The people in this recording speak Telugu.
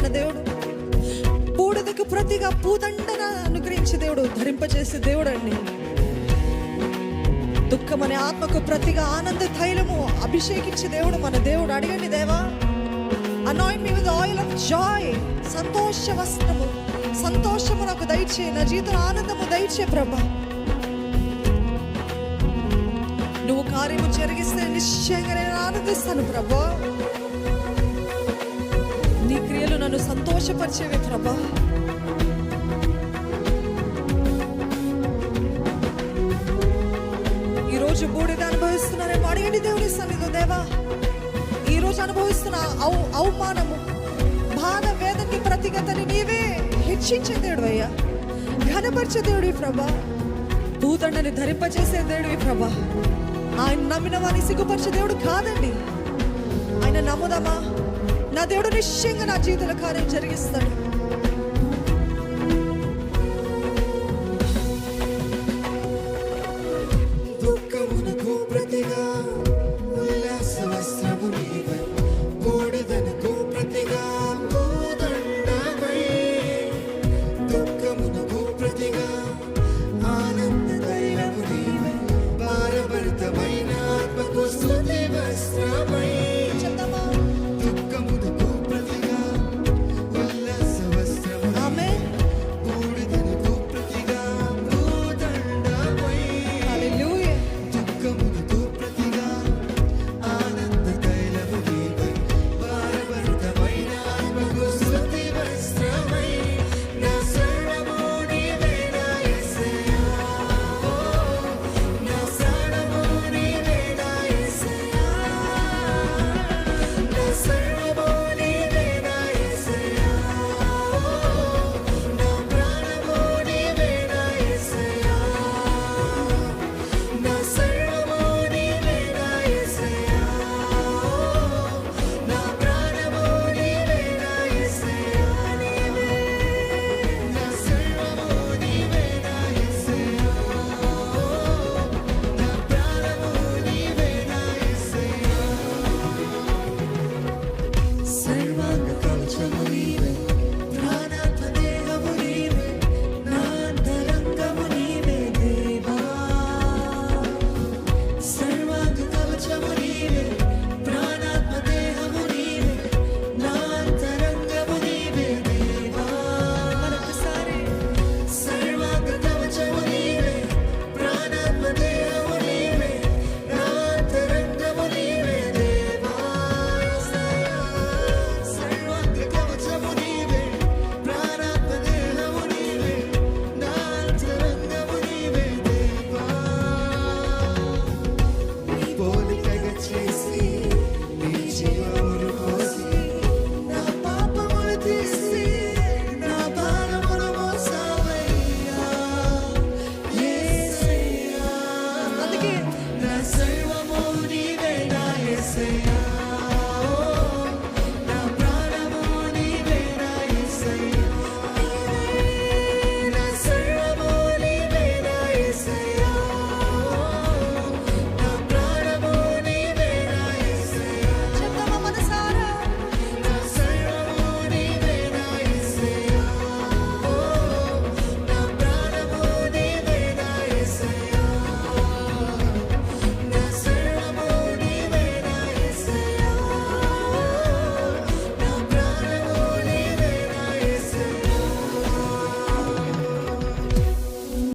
మన దేవుడు. బూడిదకు ప్రతిగా పూదండన అనుగ్రహించే దేవుడు ధరింపజేసే దేవుడు అండి దుఃఖం అనే ఆత్మకు ప్రతిగా ఆనంద తైలము అభిషేకించే దేవుడు మన దేవుడు. అడగండి దేవా. Anoint me with oil of joy సంతోష వస్త్రము సంతోషము నాకు దయచే నా జీవితం ఆనందము దయచే ప్రభా. నువ్వు కార్యము జరిగిస్తే నిశ్చయంగా నేను ఆనందిస్తాను ప్రభా. నన్ను సంతోషపరిచేవి ప్రభా. ఈరోజు బూడిద అనుభవిస్తున్నారేమో అడిగండి దేవుని సన్నిధి దేవా? ఈరోజు అనుభవిస్తున్న అవు అవమానము బాధ వేదనకి ప్రతిగతని నీవే హెచ్చించే దేవుడు అయ్యా. ఘనపరిచే దేవుడి ప్రభా. భూతండని ధరింపచేసే దేవుడివి ప్రభా. ఆయన నమ్మిన వారిని సిగ్గుపరిచే దేవుడు కాదండి. ఆయన నమ్ముదామా? నా దేవుడు నిశ్చయంగా నా జీవితంలో కార్యం జరిగిస్తాడు.